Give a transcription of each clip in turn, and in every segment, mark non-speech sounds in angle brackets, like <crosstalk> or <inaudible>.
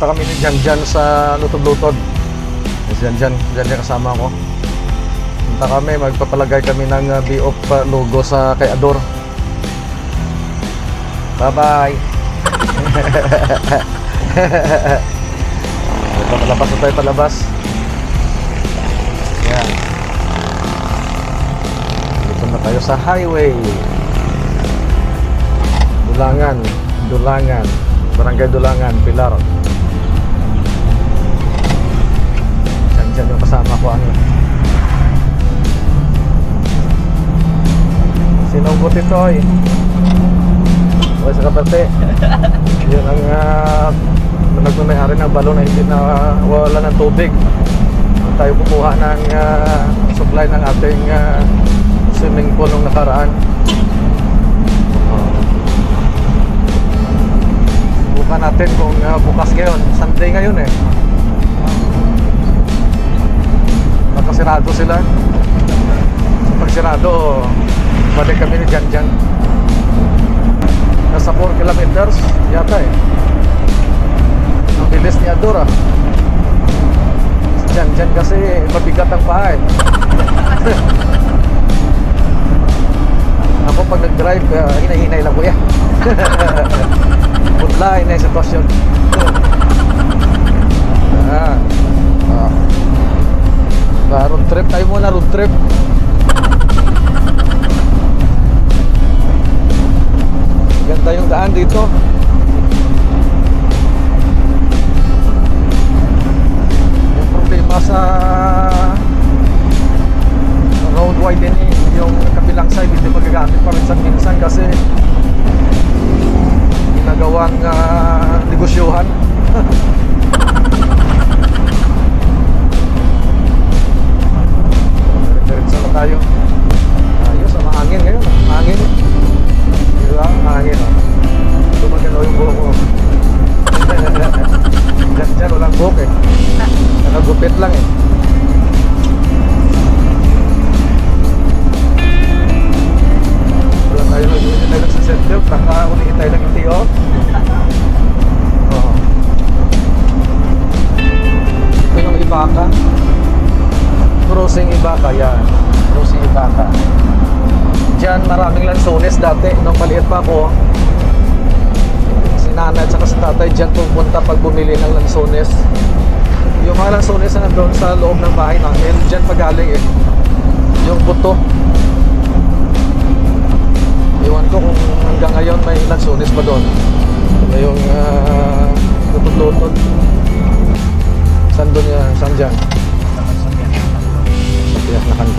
Pupunta kami ni Jan Jan sa Lutod-Lutod. Si Jan Jan, Jan Jan kasama ko. Punta kami, magpapalagay kami ng uh, B-Op uh, logo sa kay Ador. Bye-bye! <laughs> Palabas na tayo palabas. Yan. Dito na tayo sa highway. Dulangan, Dulangan, Barangay Dulangan, Pilar. Diyan, yung kasama ko ano. Sinugot ito eh. O sa kaparte. <laughs> Yun ang uh, nagmamayari ng balon na hindi na wala ng tubig. Tayo kumuha ng ah, supply ng ating ah, swimming pool nung nakaraan. Bukan natin kung ah, bukas ngayon. Sunday ngayon eh. Nakasirado sila. Pag sirado, balik kami ni Jan Jan. Nasa 4 kilometers yata eh. Ang bilis ni Adora. Si Jan Jan kasi mabigat ang paa eh. <laughs> Ako pag nag-drive, uh, hinay-hinay lang <laughs> kuya. Putla, hinay sitwasyon. Ah. Ah, road trip tayo muna, road trip. Ganda yung daan dito.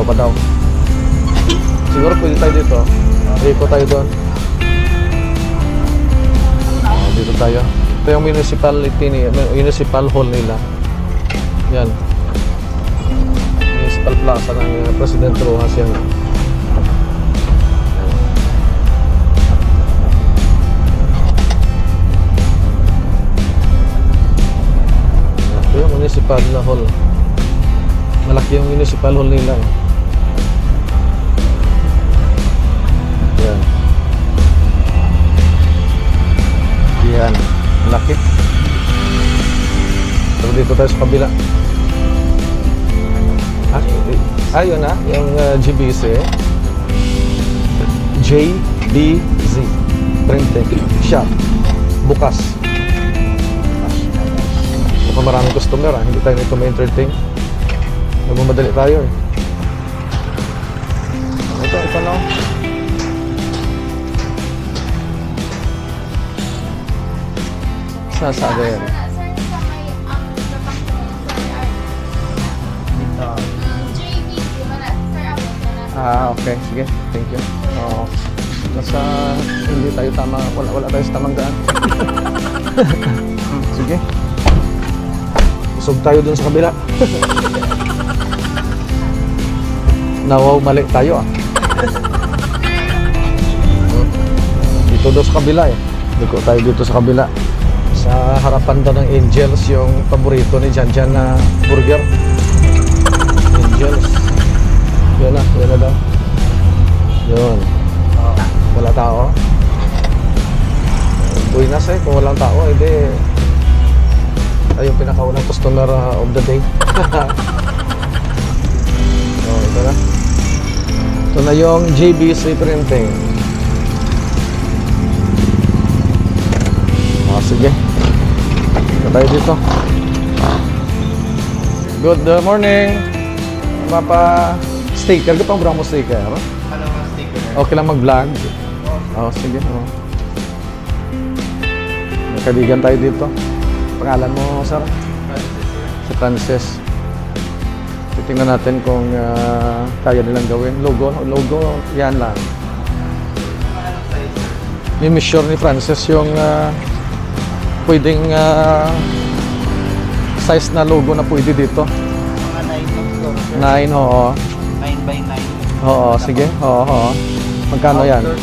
Kanto pa daw. Siguro pwede tayo dito. Iko tayo doon. Oh, dito tayo. Ito yung municipality ni municipal hall nila. Yan. Municipal plaza ng uh, President Rojas yan. Ito yung municipal na hall. Malaki yung municipal hall nila eh. Yan. Laki. So dito tayo sa kabila. Ah, ayun na, yung uh, GBC. JBZ. Printing. Shop. Bukas. Mukhang maraming customer ah. Hindi tayo nito ma-entertain. Nagmamadali tayo eh. Sasabi yan. Ah, okay. Sige. Thank you. Oo. Nasa hindi tayo tama, wala wala tayo sa tamang daan. <laughs> Sige. Busog tayo dun sa kabila. <laughs> Nawaw, mali tayo ah. Dito daw sa kabila eh. Dito tayo dito sa kabila. Sa harapan daw ng Angels, yung paborito ni Jan Jan na burger. Angels. Yan na, yan na daw. Yun. Wala tao. Buinas eh, kung walang tao, edi Ay, yung pinakaunang customer uh, of the day. <laughs> oh, ito na. Ito na yung JBC Printing. Tayo dito. Good uh, morning. Mapa sticker. Ito pang mo sticker. Ano nga sticker? Okay lang mag-vlog. Oh, sige. Oh. May kaibigan tayo dito. Pangalan mo, sir? Si Francis. Titingnan natin kung ah, kaya nilang gawin. Logo, logo, yan lang. Mission ni Francis yung ah, pwedeng ah, size na logo na pwede dito. Mga 9 of to. 9, oo. 9 by 9. Oo, sige. Oo, oo. Magkano yan? Sir,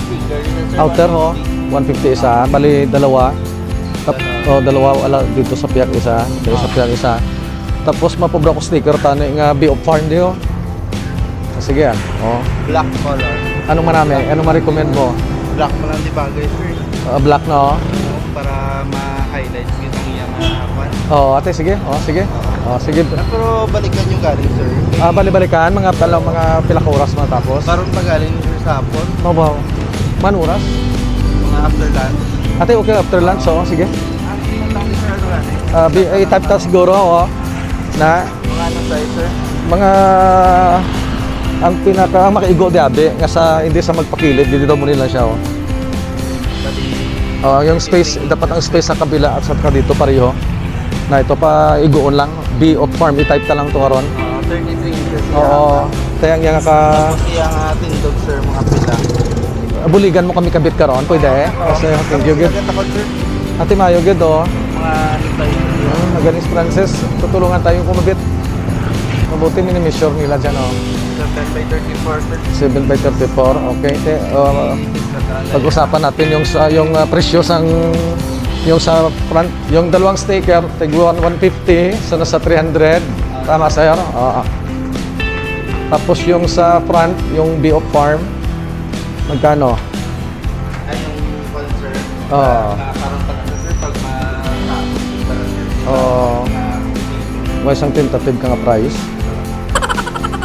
Outer, ho. 150 isa. Bali, dalawa. Tap, oh, dalawa wala dito sa piyak isa. Dito sa piyak isa. Tapos mapobra ko sticker tani nga B of Farm diyo. Ah, Sige yan. Oh. Black color. Anong marami? Anong ma-recommend mo? Black mo lang di bagay sir. Ah, black na oh. Para ma-highlight kita ng iyang mga kwan. Oh, ate sige. Oh, sige. Oh, sige. Pero balikan yung galing sir. Ah, bali-balikan mga pala mga pila ka oras matapos. Karon pa galing sir sa hapon. Mo ba? Manuras? Mga after lunch. Ate okay after lunch oh, sige. Ah, hindi lang ni sir ano eh. Ah, B, eh, type ta siguro oh. Na Mga anong size sir? mga ang pinaka ang makaigo di abi nga sa hindi sa magpakilid dito mo nila siya oh. Oh, yung space dapat ang space sa kabila at sa dito pareho. Na ito pa igoon lang B of farm i-type ta lang to karon. Uh, 33 inches. Oo. Tayang yang ka iyang ating dog sir mga pila. buligan mo kami kabit karon pwede eh. Kasi thank you good. Ate Mayo good oh. Mga ano tayo. Hmm, maganis Francis, tutulungan tayong kumabit. Mabuti mini-measure nila dyan oh. 10 by 34 sir. 7 by 34. Okay. Te, oh, pag-usapan natin yung sa yung uh, presyo sang yung sa front, yung dalawang sticker, tig 150, sa nasa 300. Tama sir? Oo. Tapos yung sa front, yung B of Farm, magkano? Ay, yung concert. Oo. Parang pag sir, pag ma-tapos yung parang sir. Oo. May isang tentative ka nga price.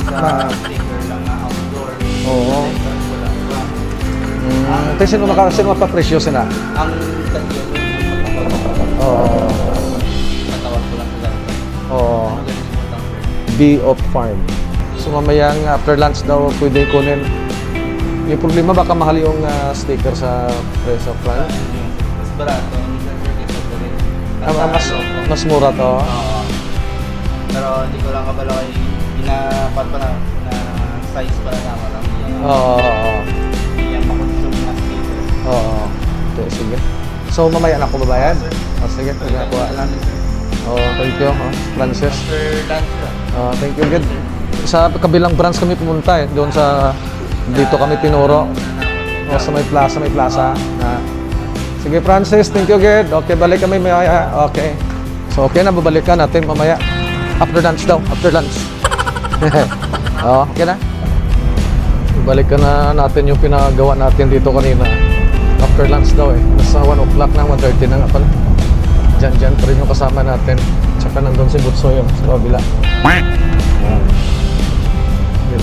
Sa sticker lang na outdoor. Oo. Mm, Ito sino maka sino mapapresyo sila? Ang Oo. katawan ko lang ganito. Oo. B of Farm. So mamayang after lunch daw pwede kunin. Yung problema baka mahal yung ah, sticker sa press of front. Mas barato. Rin. Ah, mas, mas mura to. Oo. Pero hindi ko lang kabalo kay ginapat pa na, na size pa na tama lang. Oo. oo, oo. Oo. Okay, sige. So mamaya na ako babayad? Oh, sige, nagakuha lang. Oh, thank you. Oh, Francis. Oh, thank you, good. Sa kabilang branch kami pumunta eh. Doon sa dito kami tinuro. Oh, sa may plaza, may plaza. Na. Sige, Francis, thank you, good. Okay, balik kami mamaya. Okay. So, okay na, babalikan natin mamaya. After lunch daw, after lunch. <laughs> oh, okay na. Balikan na natin yung pinagawa natin dito kanina. After lunch daw eh. Nasa 1 o'clock na, 1.30 na nga pala. Diyan, diyan pa rin yung kasama natin. Tsaka nandun si Butso yung sa kabila. Yan.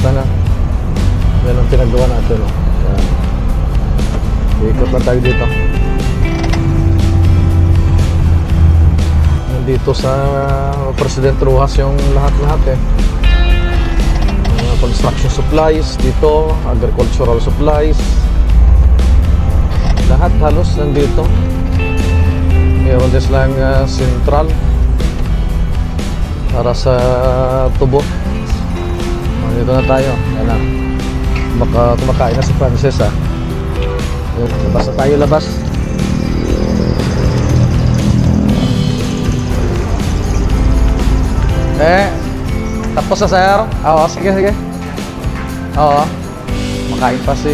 Na. Yan ang pinagawa natin. Oh. Yan. Ikot lang tayo dito. Nandito sa President Rojas yung lahat-lahat eh. Construction supplies dito, agricultural supplies. Halos nandito. Meron din silang ah, central para sa tubo. Oh, dito na tayo. Yan na. Baka kumakain na si Frances ah. Yun, Labas na tayo, labas. Eh, tapos na sir? Oo, sige, sige. Oo. Makain pa si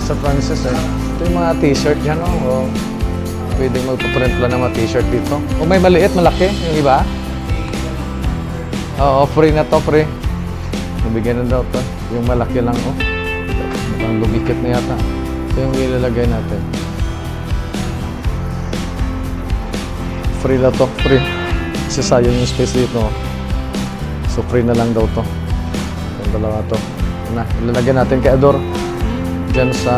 Sir Francis eh. Ito yung mga t-shirt yan, oh. oh. Pwedeng magpaprint lang ng mga t-shirt dito. O may maliit, malaki, yung iba. Oo, free na to, free. Nabigyan na daw to. Yung malaki lang, oh. Mukhang lumikit na yata. Ito yung ilalagay natin. Free na to, free. Kasi sayang yung space dito. So free na lang daw to. Yung dalawa to. Na, ilalagyan natin kay Ador. Diyan sa...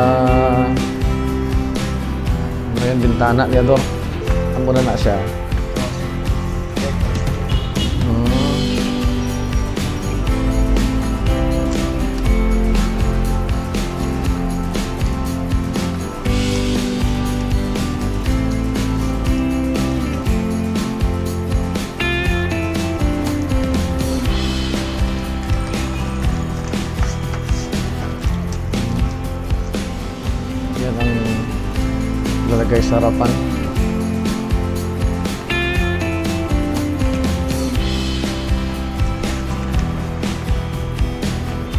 Yan, bintana ni Ador. Amo na na siya. Lalagay sa harapan.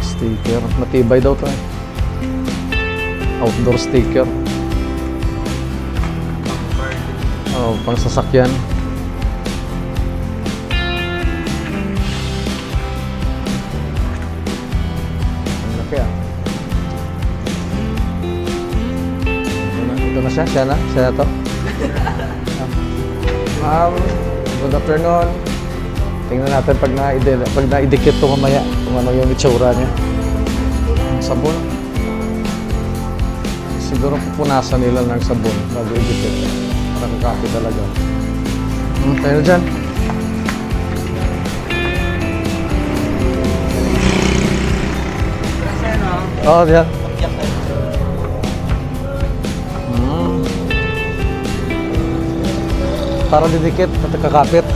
Sticker. Matibay daw to eh. Outdoor sticker. Oh, pang sasakyan. Siya, siya na, siya na to. <laughs> Ma'am, good afternoon. Tingnan natin pag na pag naidikit to mamaya kung ano yung itsura niya. Sabon. Siguro pupunasan nila ng sabon bago idikit. Para kakaki talaga. Hmm, tayo na dyan. Oh, diyan. Para didikit at kakapit.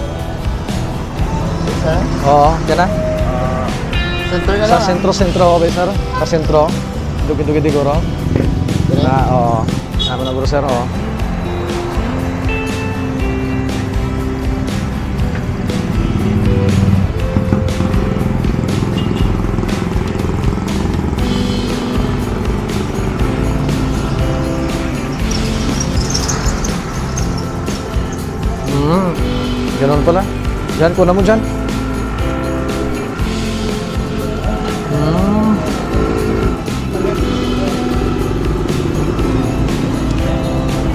Oo, yan na. Center ka Sa lang. sentro-sentro, okay sir? Sa sentro. Dugi-dugi diguro. Na, oo. Ano na bro sir, oo. Ganun pala. Diyan, kuna mo dyan. Hmm.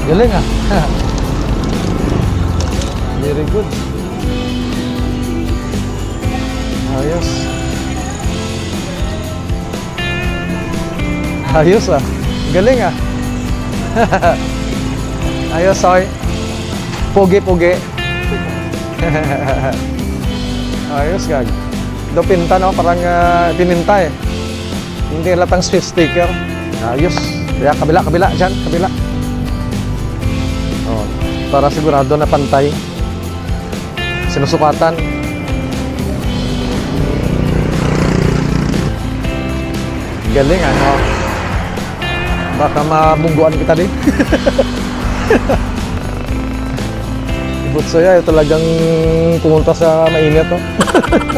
Galing ah. <laughs> Very good. Ayos. Ayos ah. Galing ah. <laughs> Ayos, soy. Pugi-pugi. <laughs> Ayos, gag. Do pinta, no? Parang ah, pininta eh. Hindi latang sweet sticker. Ayos. Kaya kabila, kabila, dyan, kabila. Oh, para sigurado na pantay. Sinusukatan. Galing ano. Baka mabungguan kita din. <laughs> Butsoy ay talagang pumunta sa mainit to.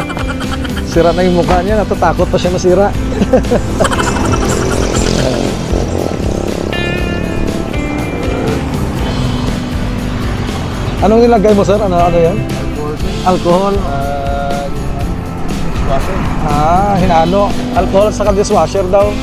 <laughs> Sira na yung mukha niya, natatakot pa siya masira. <laughs> Anong nilagay mo sir? Ano, ano yan? Alcohol. Alcohol. Ah, washer. Ah, hinalo. Alcohol sa dishwasher daw.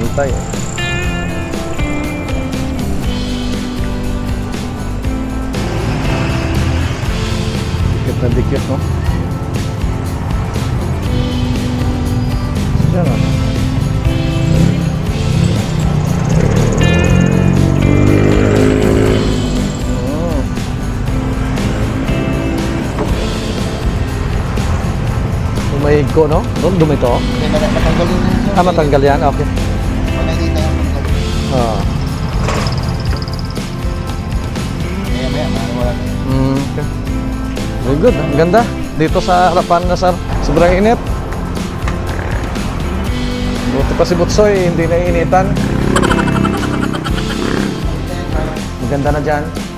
Pantay. Dikit na dikit, no? Yan, ah. Oh. Lumahig ko, no? Doon, dumito. Matanggalin na yun. Ah, matanggal yan? Okay. Nakikita yung. Ah. Maya maya, mawala na. Mm, okay. Very good. Ang ganda. Dito sa harapan na sir. Sobrang init. Buti pa si Butsoy, hindi na initan. Maganda na dyan.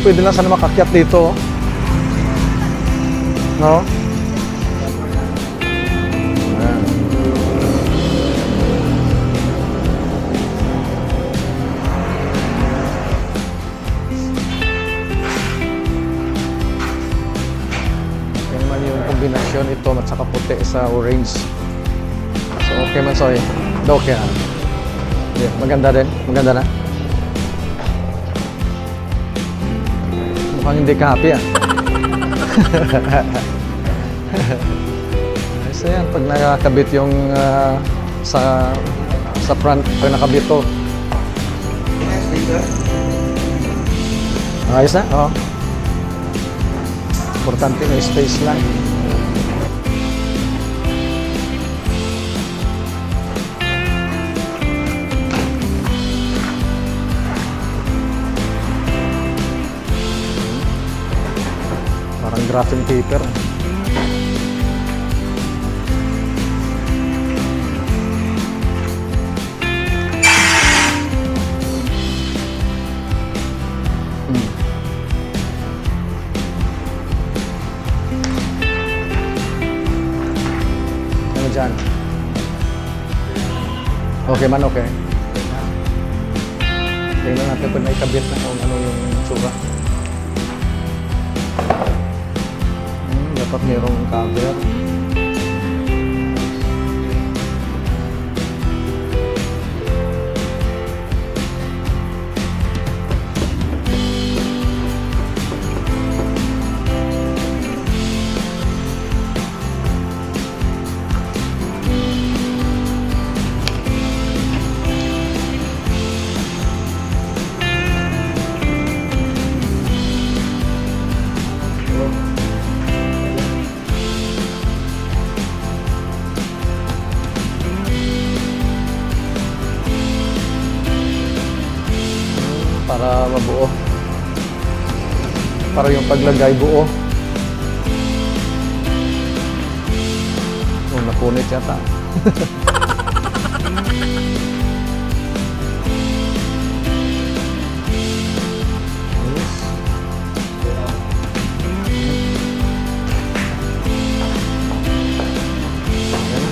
pwede na sana makakyat dito. No? kombinasyon ito at saka puti sa orange. So okay man soy. Doke. Yeah, maganda din. Maganda na. Mukhang hindi ka happy ah. <laughs> Ayos yan. Pag nakakabit yung ah, sa sa front, pag nakabit to. Ayos na? Oo. Importante may space lang. Parang graphing paper. Hmm. Ano dyan? Okay man, okay. Tingnan natin kung naikabit na kung ano yung tsura. Dapat mayroong cover. Paglagay buo. Oh, napunit yata. <laughs>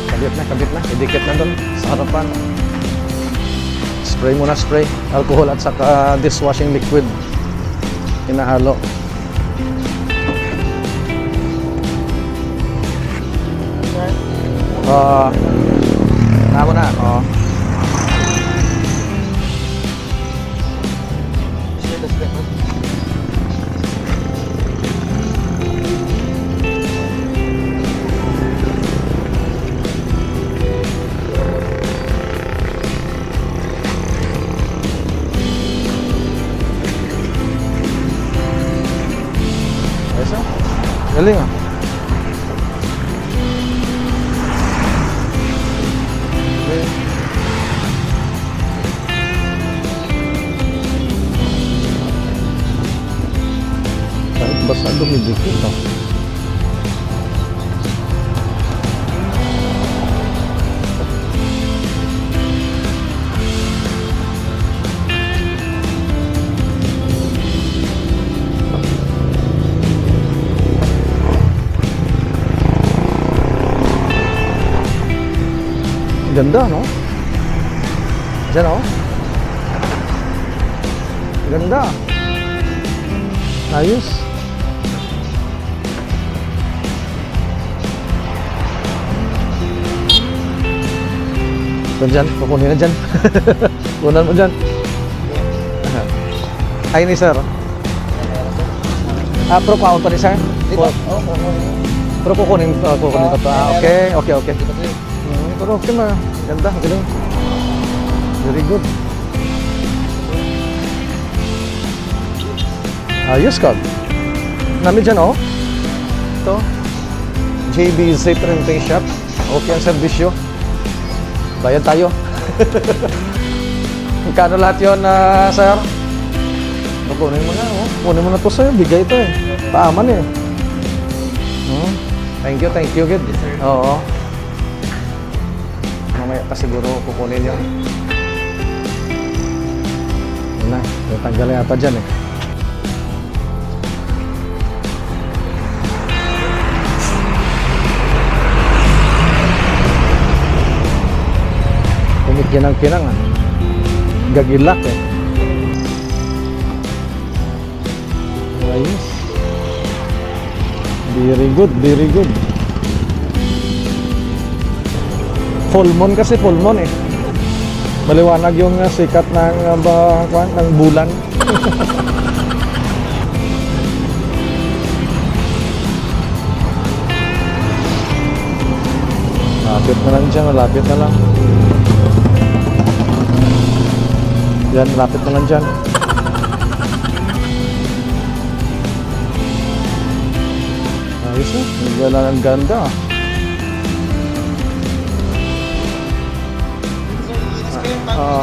Kabit na, kabit na. Idikit na doon sa harapan. Spray muna spray. Alcohol at saka dishwashing liquid. Inahalo. Ah, uh, mo na. Oh. Ayos Ganda, no? Diyan, oh. Ganda. Ayos. Doon dyan, kukunin na dyan. Kunan mo dyan. Ay ni sir. Ah, pro pa ni sir? Dito? Oo. Pro kukunin, uh, kukunin ko to. Ah, okay, okay, okay. Pero okay na. Ganda, galing. Very good. Ayos ka. Nami dyan, oh. Ito. JBZ Printing Shop. Okay ang servisyo. Bayad tayo. <laughs> Magkano lahat yun, ah, sir? O, Kunin mo na, oh. Kunin mo na to sa'yo. Bigay ito eh. Paaman eh. Hmm. Thank you, thank you, good. Oo. Pa siguro kukunin yun. Yun na, natanggal yata dyan eh. Kumikinang-kinang ah. Gagilak eh. Ayos. Very good, very good. Full moon kasi full moon eh. Maliwanag yung uh, sikat ng, uh, kwan, ng bulan. <laughs> Malapit na lang dyan, malapit na lang. Yan, malapit na lang dyan. Ayos eh, ang ganda ah. Ah.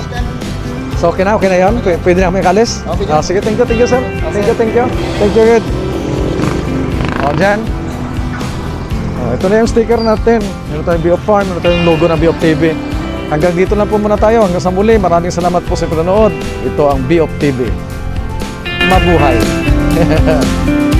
So okay na, okay na yun? P- pwede na kami kalis? Okay, Ah, sige, thank you, thank you sir. Thank you, thank you. Thank you, good. O, dyan. Oh, ito na yung sticker natin. Meron tayong Biop Farm, meron tayong logo ng Biop TV. Hanggang dito lang po muna tayo. Hanggang sa muli, maraming salamat po sa panonood. Ito ang Biop TV. Mabuhay! <laughs>